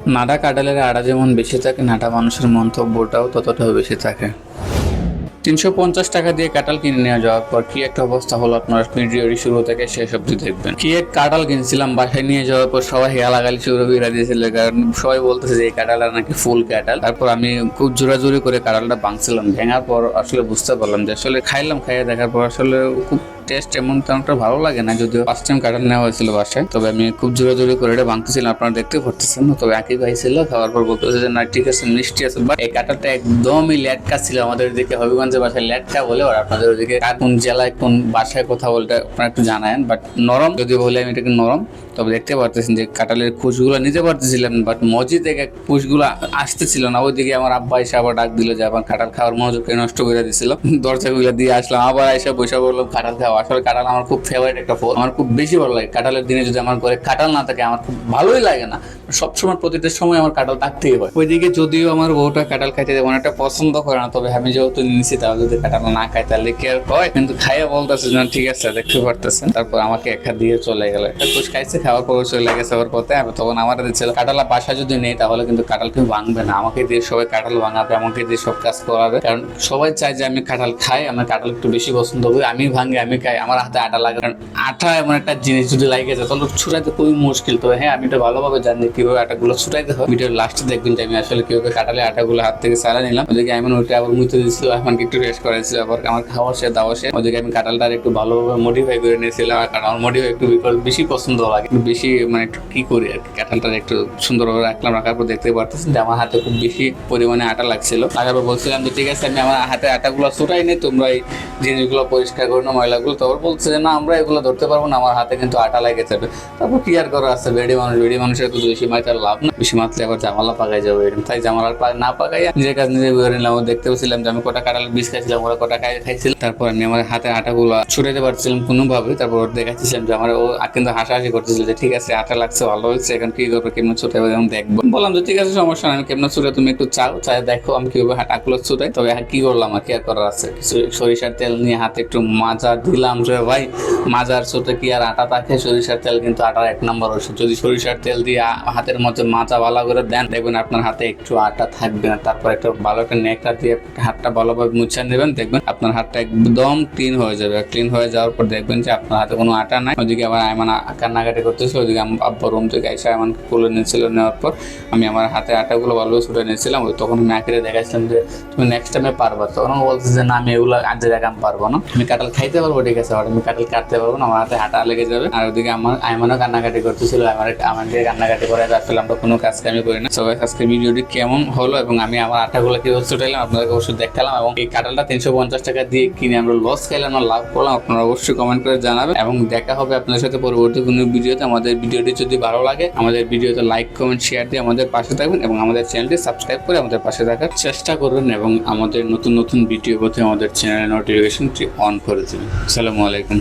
নাডা কাটালের আড়া যেমন বেশি থাকে নাটা মানুষের মন্তব্যটাও ততটাও বেশি থাকে। তিনশো পঞ্চাশ টাকা দিয়ে কাঁঠাল কিনে নিয়ে যাওয়ার পর কি একটা অবস্থা হলো আপনার ভিডিওটি শুরু থেকে শেষ অব্দি দেখবেন। কি এক কাঁঠাল কিনছিলাম, বাসায় নিয়ে যাওয়ার পর সবাই গালাগালি শুরু করে দিয়েছিল, কারণ সবাই বলতেছে যে এই কাঁঠালটা নাকি ফুল কাঁঠাল। তারপর আমি খুব জোরাজুরি করে কাঁঠালটা ভাঙছিলাম, ভেঙার পর আসলে বুঝতে পারলাম যে আসলে খাইলাম, খাইয়ে দেখার পর আসলে খুব টেস্ট এমন তেমনটা ভালো লাগে না, যদিও ফার্স্ট টাইম কাঁঠাল নেওয়া হয়েছিল বাসায়। তবে আমি খুব জোরে জোরে করে এটা ভাঙতেছিলাম, আপনারা দেখতে পারতেছেন তবে একই ভাই ছিল, খাওয়ার পর বলতেছে যে, না, ঠিক আছে, মিষ্টি আছে। বাট এই কাঁঠালটা একদমই ল্যাটকা ছিল আমাদের এদিকে হবিগঞ্জের বাসায় ল্যাটকা বলে আর আপনাদের ওদিকে কোন জেলায় কোন বাসায় কথা বলতে আপনারা একটু জানায়েন। বাট নরম যদি বলে আমি এটাকে নরম, তবে দেখতে পারতেছেন যে কাঁঠালের কুচগুলো নিতে পারতেছিলাম বাট মজি থেকে কুচগুলো আসতেছিল না, ওইদিকে আমার আব্বা এসে আবার ডাক দিল যে আবার কাঁঠাল খাওয়ার মনোযোগকে নষ্ট করে দিছিল দরজাগুলো দিয়ে আসলাম, আবার এসে বসে বললাম কাঁঠাল খাওয়া আসলে কাঁঠাল আমার খুব ফেভারিট একটা ফল। আমার খুব বেশি ভালো লাগে কাঁঠালের দিনে যদি আমার ঘরে কাঁঠাল না থাকে, আমার খুব ভালোই লাগে না। সবসময়, প্রতিটা সময় আমার কাঁঠাল থাকতেই হয়। ওইদিকে যদিও আমার বউটা কাঁঠাল খাইতে তেমন একটা পছন্দ করে না, তবে আমি যেহেতু নিয়েছি তাহলে যদি কাঁঠাল না খাই তাহলে কি হয় কিন্তু খাইয়া বলতেছে না, ঠিক আছে, দেখতে পারতেছেন তারপর আমাকে একা দিয়ে চলে গেল। কুচ খাইছে, খাওয়ার পর চলে গেছে ওর পথে। তখন আমার দিচ্ছিল, কাঁঠালা বাসা যদি নেই, তাহলে কিন্তু কাঁঠাল কেউ ভাঙবে না। আমাকে দিয়ে সবাই কাঁঠাল ভাঙাবে, আমাকে দিয়ে সব কাজ করাবে। কারণ সবাই চায় যে, আমি কাঁঠাল খাই, আমার কাঁঠাল একটু বেশি পছন্দ করি আমি ভাঙি, আমি খাই আমার হাতে আটা লাগে। কারণ আটা এমন একটা জিনিস যদি লাগে যায় তাহলে ছুটাইতে খুবই মুশকিল। তো হ্যাঁ আমি এটা ভালোভাবে জানি কীভাবে আটাগুলো ছুটাইতে হয়। ভিডিওর লাস্টে দেখবেন যে আমি আসলে কীভাবে কাঁঠালে আটাগুলো হাত থেকে সারা নিলাম। ওদিকে আমি ওইটা আবার মুতে দিয়েছিল। এমনকি একটু রেস্ট করেছিল আবার আমার খাওয়া সে দাওয়া সে ওদিকে আমি কাঁঠালটা আর একটু ভালোভাবে মডিফাই করে নিয়েছিলাম। কারণ আমার মডিফাই একটু বেশি পছন্দ লাগে। বেশি মানে একটু কি করি আর কি? কাঁঠালটা একটু সুন্দরভাবে রাখলাম, রাখার পর দেখতে পারতেছেন যে আমার হাতে খুব বেশি পরিমাণে আটা লাগছিল। লাগার পর বলছিলাম যে, ঠিক আছে, আমি আমার হাতে আটাগুলো ছুটাই নেই তোমরা এই জিনিসগুলো পরিষ্কার করে না ময়লাগুলো তারপর বলছে যে, না, আমরা এগুলো ধরতে পারব না, আমার হাতে কিন্তু আটা লেগে যাবে। তারপর কি আর করা আছে? বেডি মানুষ, বেডি মানুষের তো বেশি মাথার লাভ না। বেশি মাত্রে আবার জামালা পাকাই যাবে এরকম। তাই জামালার পা না পাকাইয়া নিজের কাজ নিজে করে নিলাম। দেখতে পাচ্ছিলাম যে, আমি কটা কাটাল বিষ খাইছিলাম, ওরা কটা খাই খাইছিলাম তারপর আমি আমার হাতে আটাগুলো ছুটাইতে পারছিলাম কোনোভাবে। তারপর ওর দেখাচ্ছিলাম যে, আমার ও কিন্তু হাসাহাসি করতেছিল যে, ঠিক আছে, আটা লাগছে, ভালো হয়েছে, এখন কি করব, কেমন ছুটাইবো এখন দেখব। বললাম যে, ঠিক আছে, সমস্যা নাই, কেমন ছুটে তুমি একটু চাও, চাই দেখো আমি কীভাবে আটাগুলো ছুটাই। তবে কি করলাম, আর কি আর করার আছে? কিছু সরিষার তেল নিয়ে হাতে একটু মাজা দিলাম। যে ভাই, মাজার সাথে কি আর আটা থাকে? সরিষার তেল কিন্তু আটার এক নম্বর ওষুধ। যদি সরিষার তেল দিয়ে হাতের মধ্যে মাজা ভালো করে দেন, দেখবেন আপনার হাতে একটু আটা থাকবে না। তারপর একটা ভালো একটা নেকটা দিয়ে হাতটা ভালোভাবে মুছে নেবেন, দেখবেন আপনার হাতটা একদম ক্লিন হয়ে যাবে। ক্লিন হয়ে যাওয়ার পর দেখবেন যে আপনার হাতে কোনো আটা নাই। ওদিকে আবার আয়মান কান্নাকাটি করতেছে। ওদিকে আব্বা রুম থেকে এসে আয়মান খুলে নিয়েছিল। নেওয়ার পর আমি আমার হাতে আটাগুলো ভালোভাবে ছুটে নিয়েছিলাম। ওই তখন আমি আঁকিরে দেখাচ্ছিলাম যে, তুমি নেক্সট টাইমে পারবা। তখন বলছে যে না, আমি এগুলো আজ দেখা আমি পারব না। আমি কাঁঠাল খাইতে পারব ঠিক আছে but আমি কাঁঠাল কাটতে পারব না, আমার হাতে হাঁটা লেগে যাবে। আর ওদিকে আমার আইমানও কান্নাকাটি করতেছিল আমার আমাকে কান্নাকাটি করে আসলে আমরা কোনো কাজ কামি করি না। সবাই আজকে ভিডিওটি কেমন হলো এবং আমি আমার আটাগুলো কীভাবে ছুটাইলাম আপনাদেরকে অবশ্যই দেখালাম এবং এই কাঁঠালটা তিনশো পঞ্চাশ টাকা দিয়ে কিনে আমরা লস খাইলাম না, লাভ করলাম, আপনারা অবশ্যই কমেন্ট করে জানাবেন। এবং দেখা হবে আপনাদের সাথে পরবর্তী কোনো ভিডিওতে। আমাদের ভিডিওটি যদি ভালো লাগে, আমাদের ভিডিওতে লাইক কমেন্ট শেয়ার দিয়ে আমাদের পাশে থাকবেন এবং আমাদের চ্যানেলটি সাবস্ক্রাইব করে আমাদের পাশে থাকার চেষ্টা করবেন এবং আমাদের নতুন নতুন ভিডিও পথে আমাদের চ্যানেলের নোটিফিকেশনটি অন করে দেবেন। আসসালামু আলাইকুম।